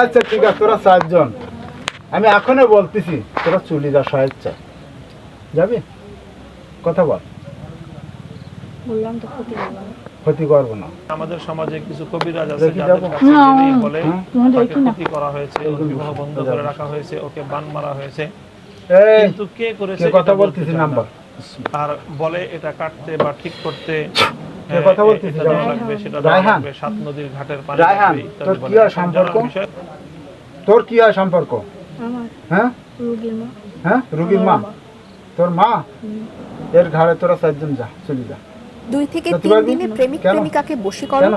আচ্ছা ঠিক আছে তোরা চারজন আমি এখনই বলতেছি তোরা চলে যা স্বেচ্ছা। যাবি? কথা বল। বললাম তো ক্ষতি করব না। ক্ষতি করব না। আমাদের সমাজে কিছু কবিরাজ আছে যাদের কাছে বলে তাকে ক্ষতি করা হয়েছে বিবাহ বন্ধ করে রাখা হয়েছে ওকে বান মারা হয়েছে। কিন্তু কে করেছে কথা বলতেছি নাম্বার। আর বলে এটা কাটতে বা ঠিক করতে কথা বলতেছি? রায়হান? সাত নদীর ঘাটের পানি রায়হান, তোর কি হয় সম্পর্ক? তোর কি হয় সম্পর্ক? হ্যাঁ? হ্যাঁ? রুগীর মা? তোর মা? এর ঘাড়ে তোরা চারজন যা চলে যা। দুই থেকে তিন দিনে প্রেমিক প্রেমিকাকে বশীকরণ?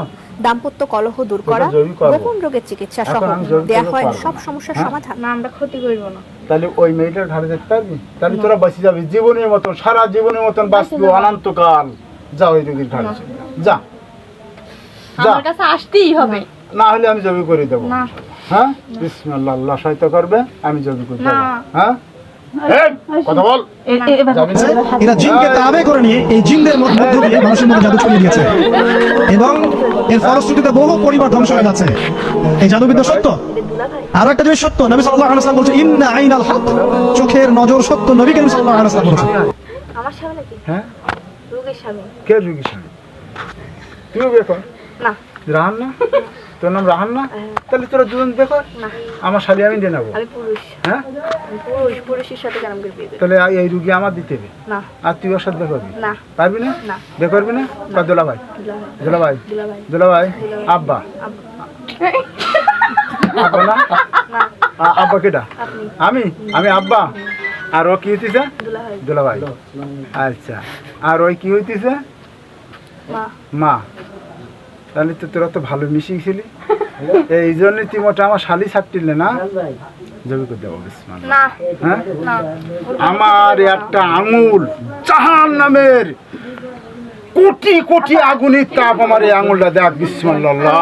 দাম্পত্য কলহ দূর করা গোপন রোগের চিকিৎসা সহ দেয়া হয় সব সমস্যার হ্যাঁ? সমাধান। না আমরা ক্ষতি করব না। তাহলে ওই মেয়েটার ঘাড়ে যেতে পারবি? তাহলে তোরা বাঁচে যাবি। জীবনের মতন সারা জীবনের মতন বাঁচবি অনন্তকাল। যা ওই রোগীর ঘাড়ে চলে যা। আমার কাছে আসতেই হবে। না হলে আমি জবি করে দেবো। হ্যাঁ? বিসমিল্লাহ আল্লাহ সহায়তা করবে আমি জবি করে দেবো। হ্যাঁ? কথা বল। এরা জিনকে তাবে করে নিয়ে এই জিনদের মধ্য দিয়ে মানুষের মধ্যে জাদু ছড়িয়ে দিয়েছে। এবং এর ফলশ্রুতিতে বহু পরিবার ধ্বংস হয়ে যাচ্ছে। এই জাদুবিদ্যা সত্য? আরও একটা জিনিস সত্য নবী সাল্লাল্লাহু আলাইহি ওয়াসাল্লাম বলছে ইন্না আইনাল হক চোখের নজর সত্য নবী করিম আলাইহি আমার নাকি হ্যাঁ? রুগীর স্বামী। কে রুগী স্বামী? তুইও বেকর না। রাহান না তোর নাম রাহান না তাহলে তোরা দুজন বেকর না। আমার শালি আমি দিয়ে নেব। আমি পুরুষ। হ্যাঁ? পুরুষ। পুরুষের সাথে কেন করে বিয়ে তাহলে এই রুগী আমার দিতে হবে। না। আর তুই ওর সাথে দেখবি না। পারবি না? না। বে করবি না? বা দোলা ভাই দোলা ভাই দোলা ভাই আব্বা? আব্বা। না? আব্বা কেটা আমি? আমি আব্বা? আর ও কি হইতেছে? দুলা ভাই আচ্ছা। আর ওই কি হইতেছে? মা। মা। তাহলে তো তোরা তো ভালো মিশিয়েছিলি এই জন্য তুই মোটা আমার শালি ছাড়টিলে না? জবি করে দেবো হ্যাঁ? আমার একটা আঙুল জাহান নামের কোটি কোটি আগুনের তাপ আমার এই আঙুলটা দেখ বিসমিল্লাহ।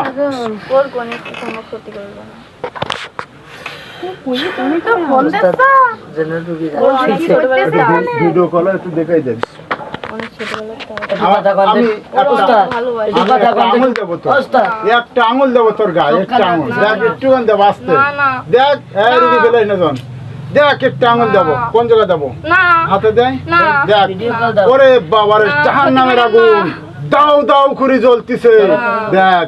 একটু আঙুল দেবো তোর গায়ে একটা আঙুল দেখ একটু দেবো আসতে দেখ দেখ একটা আঙুল দেবো কোন জায়গায় দেবো হাতে দেয় দেখ ওরে বাবারে নামের আগুন দাও দাও করে জ্বলতিছে দেখ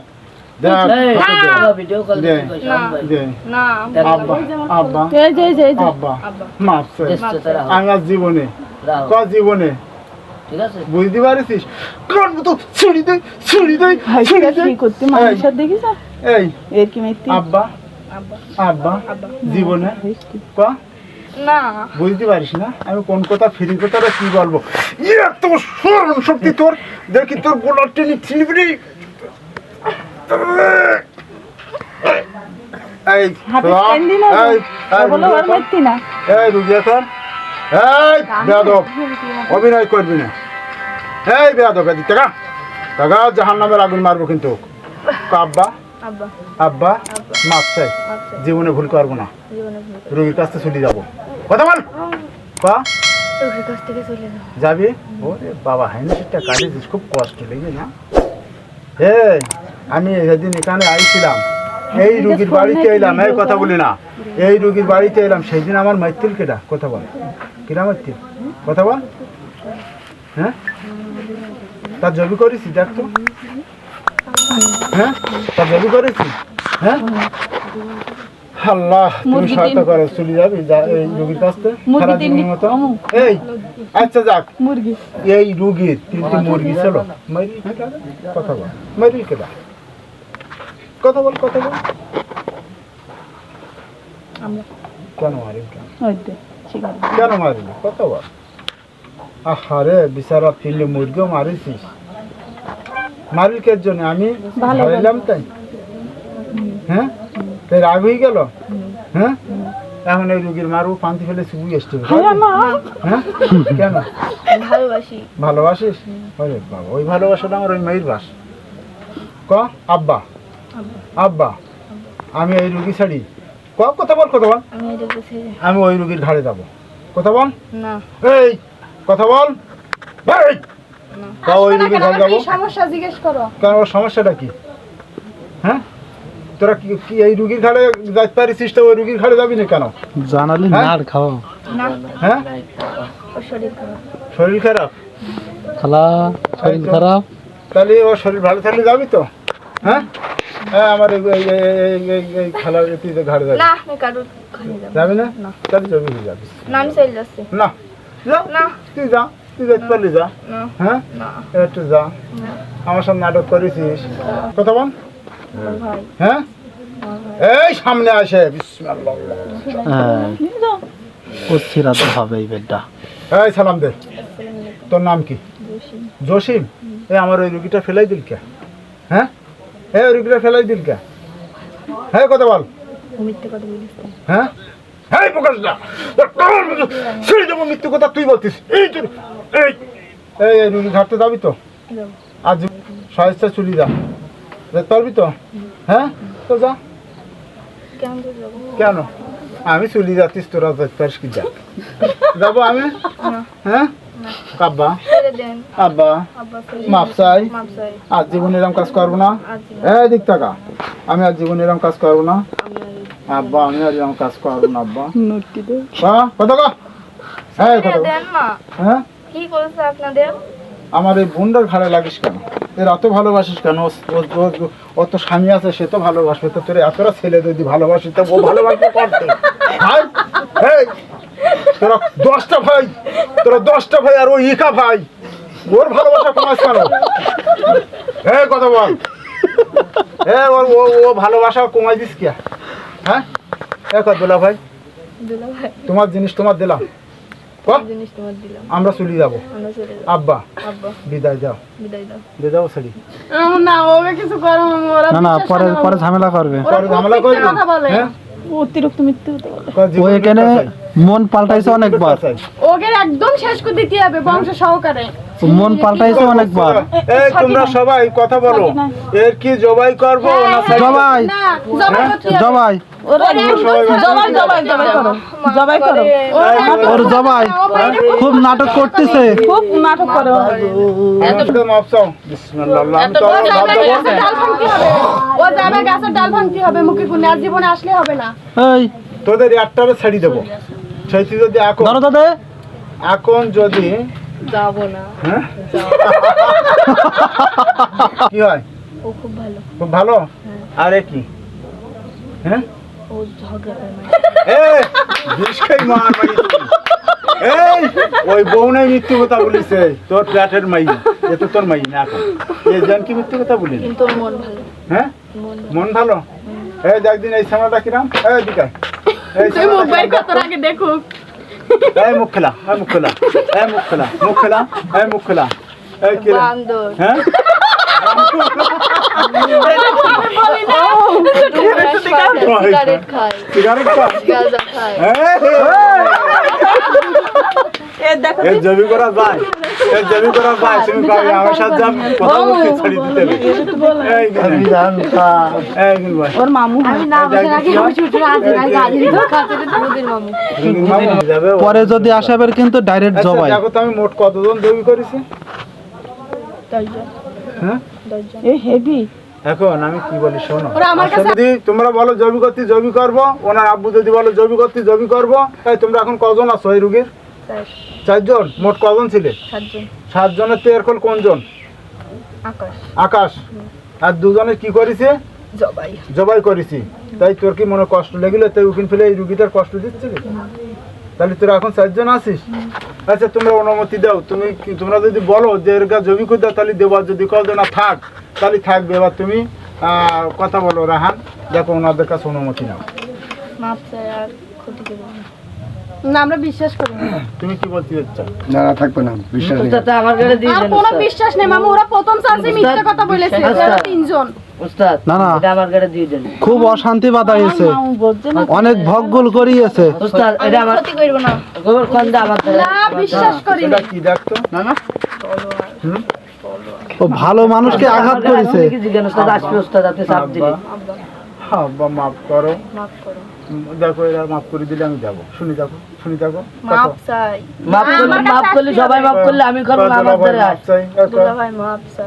জীবনে জীবনে বুঝতে পারিস কোন মতো ছুরি দে ছুরি দে ছুরি দে করতে মানুষের দেখিস এই এর কি মেয়েটি আব্বা আব্বা আব্বা জীবনে ক না বুঝতে পারিস না আমি কোন কথা ফ্রি কথাটা কি বলব এত স্মরণ শক্তি তোর দেখি তোর গোলার টেনে এই এই, এই, মেয়েটি এই এই বেয়াদব। অভিনয় করবি না। এই বেয়াদব এদিক টাকা টাকা জাহান নামের আগুন মারবো কিন্তু। আব্বা আব্বা। মাপ চাই। জীবনে ভুল করব না। রুগীর কাছ থেকে ছুটি যাব। কথা বল। কা? যাবি। ওরে বাবা কাটিয়েছিস খুব কষ্ট লেগে না। হে আমি সেদিন এখানে আইছিলাম। এই রুগীর বাড়িতে এলাম এই কথা বলি না। এই রুগীর বাড়িতে এলাম সেই দিন আমার মাইতিল কেটা কথা বল। কিরা মাইতিল কথা বল। হ্যাঁ? তার জবি করেছি দেখ তো। হ্যাঁ? তার জবি করেছি? হ্যাঁ? আল্লাহ তুমি মুরগি সহায়তা করো চলে যাবি এই রুগীর কাছ থেকে। মতো। এই আচ্ছা যাক। মুরগি। এই রুগীর তিনটি মুরগি ছিল মারি কেটা কথা বল। মারি কেটা কথা বল কথা বল। কেন মারি ওই দে ঠিক আছে কেন মারিলি কথা বল। আহারে বিচারা তিনটে মুরগিও মারিছিস। মারিল কে জন্য? আমি ভাবলাম তাই। হ্যাঁ? তাই রাগ হয়ে গেল? হ্যাঁ? এখন এই রুগীর মারু পান্তি ফেলে এসছে হ্যাঁ কেন? ভালোবাসি। ভালোবাসিস? ওরে বাবা ওই ভালোবাসাটা আমার ওই মেয়ের বাস। ক? আব্বা। আব্বা আমি এই রুগী ছাড়ি। ক কথা বল কথা বল। আমি ওই রুগীর ঘাড়ে যাব। কথা বল। না। এই কথা বল। এই! ওই রুগীর ঘাড়ে যাব। সমস্যা জিজ্ঞেস করো। কারণ ওর সমস্যাটা কি? হ্যাঁ? তোরা কি কি এই রুগীর ঘাড়ে যাইতে পারিস তো? ওই রুগীর ঘাড়ে যাবি না কেন? জানালি হ্যাঁ? নার খাও। হ্যাঁ? শরীর খারাপ। খালা শরীর খারাপ? তাহলে ও শরীর ভালো থাকলে যাবি তো? হ্যাঁ? হ্যাঁ আমার এই এই- এই- এই- এই- এই খেলার তুই তো ঘাড়ে যাবি। না আমি কারোর যাবি না। তাহলে যাবি হয়ে যাবি। না আমি চলে যাচ্ছি। না। যা না। তুই যা তুই যাইতে পারলি যা। হ্যাঁ? একটু যা। আমার নাটক করেছিস। কথা বল। হ্যাঁ? এই সামনে আসে। বিসমিল্লাহ। তো হবে এই বেডটা। এই সালাম দে। তোর নাম কি? জসিম। এ আমার ওই রুগীটা ফেলাই দিল কে? হ্যাঁ? ওই ফেলাই দিল কে? হ্যাঁ কথা বল। মিথ্যে কথা বলিস হ্যাঁ হ্যাঁ প্রকাশ না ছেড়ে দেবো মৃত্যু কথা তুই বলতিস। এই তোর এই এই এই রুগী ঘাটতে যাবি তো? আজ সহায়তা চলি যা যেতে পারবি তো? হ্যাঁ তো যা। কেন? আমি চলি যাচ্ছিস তোরা যেতে পারিস কি যা? যাব আমি? হ্যাঁ আব্বা আব্বা আব্বা মাপ চাই মাপ আজ জীবন এরম কাজ করব না? এই দিক টাকা আমি আর জীবন এরম কাজ করব না? আব্বা আমি আর এরম কাজ করব না আব্বা। হ্যাঁ কত গো হ্যাঁ কত হ্যাঁ? কি করেছে আপনাদের? আমার এই বোনটার ভালো লাগিস কেন? এর এত ভালোবাসিস কেন? ও- ও- ও- ওর তো স্বামী আছে সে তো ভালোবাসবে। তো তোর এতটা ছেলে যদি ভালোবাসিস তো ও ভালোবাসবে করতে তোরা দশটা ভাই তোরা দশটা ভাই আর ও ইকা ভাই। ওর ভালোবাসা কমাস কেন? হ্যাঁ কথা বল। হ্যাঁ ওর ও ও ভালোবাসা কমাই দিস কে হ্যাঁ? এক দুলা ভাই? ভাই। তোমার জিনিস তোমার দিলাম। ক? জিনিস তোমার দিলাম। আমরা চলে যাব। আমরা চলে যাব। আব্বা আব্বা। বিদায় যাও বিদায় দাও। দিয়ে যাও ছেড়ি না ওকে কিছু করো না না পরে পরে ঝামেলা করবে। পরে ঝামেলা করবি। কথা বলে। হ্যাঁ? অতিরিক্ত ও এখানে চাই। মন পাল্টাইছে অনেকবার। ওকে একদম শেষ করে দিতে হবে বংশ সহকারে। মন পাল্টাইছে অনেকবার। এই তোমরা সবাই কথা বলো। এর কি জবাই করব না জবাই। না জবাই জবাই। ওরা জবাই জবাই জবাই করো। জবাই করো। ওর জবাই। খুব নাটক করতেছে। খুব নাটক করো করব মাপ বিসমিল্লাহ আল্লাহ আমি তো ও যাবে গাছের ডাল ভাঙতে হবে। ও যাবে গাছের ডাল ভাঙতে হবে। মুখে গুনে আর জীবনে আসলে হবে না। এই। তোদের একটারে ছেড়ে দেবো। সেইটি যদি এখন ধরো দাদা। এখন যদি যাব না। হ্যাঁ? কি হয়? ও খুব ভালো। খুব ভালো? আরে কি? হ্যাঁ? ও ঝগড়া করে এই বিষ খাই মার মারি এই ওই বউ নাই মৃত্যু কথা বলিছে। তোর ফ্ল্যাটের মাই এ তো তোর মাই না এখন। এই জন কি মৃত্যু কথা বলিনি কিন্তু ওর মন ভালো। হ্যাঁ? মন ভালো। এই একদিন এই সামনাটা কিরাম? এই এই তুই মুখ বের সামনাটা কত আগে দেখুক এই মুখ খেলা এই মুখ খেলা এই মুখ খেলা মুখ খেলা এই মুখ খেলা এই কিরাম বান্দর হ্যাঁ সিগারেট খায় সিগারেট খা গাঁজা খায় এ দেখো এর জমি করা যায়। এর জমি করা যায় তুমি পাবে আমার সাথে যাম কথা বলতে ছাড়ি দিতে হবে। এই এই এই ভাই। ওর মামু আমি না বসে রাখি আমি ছুটে রাজি নাই গাড়ি দিতে খাতে নদীর মামু মামা যাবে ও। পরে যদি আসেবের কিন্তু ডাইরেক্ট আচ্ছা, জবাই। দেখো তো আমি মোট কতজন জমি করেছি? হ্যাঁ? দশজন। এ হেভি। এখন আমি কি বলি শোনো। ওরা আমার আসলে যদি তোমরা বলো জমি করতে জমি করব? ওনার আব্বু যদি বলো জমি করতে জমি করব? তাই তোমরা এখন কজন আছো এই রুগীর? চারজন? মোট কজন ছিলে? সাতজনের তো এখন কোনজন? আকাশ। আকাশ। আর দুজনে কি করেছে? জবাই। জবাই করেছি। তাই তোর কি মনে কষ্ট লেগেলো? তাই উকিল ফেলে এই রুগীটার কষ্ট দিচ্ছিলি? তাহলে তোরা এখন চারজন আসিস আচ্ছা তোমরা অনুমতি দাও। তুমি তোমরা যদি বলো যে এর গা জমি করে দাও তাহলে দেবো যদি কল না থাক তাহলে থাকবে। এবার তুমি কথা বলো রাহান। দেখো ওনাদের কাছে অনুমতি নাও। মাপ চাই আর ক্ষতি না না আমরা বিশ্বাস করি না। তুমি কি বলতে চাচ্ছ? না না থাকবে না বিশ্বাস আমার কাছে দিয়ে আর কোনো বিশ্বাস নেই মামু ওরা প্রথম চান্সে মিথ্যে কথা বলেছে ওরা তিনজন। উস্তাদ না, না। এটা আমার কাছে দিয়ে দেন খুব অশান্তি বাতাইছে অনেক ভগগুল করিয়েছে। উস্তাদ এটা আমার ক্ষতি করব না। গোবর কন্দা আমার না বিশ্বাস করি না। কি দেখতো না না। ও ভালো মানুষকে আঘাত করেছে। কি জিজ্ঞাসা উস্তাদ আসবে উস্তাদ আপনি চাপ দিলে আব্বা আব্বা মাফ করো। মাফ করো। দেখো এরা মাফ করে দিলে আমি যাব। শুনি দেখো শুনি দেখো মাপ চাই। মাফ করলে মাফ করলে সবাই মাফ করলে আমি করব আমার মাফ চাই দুলা ভাই মাপ চাই।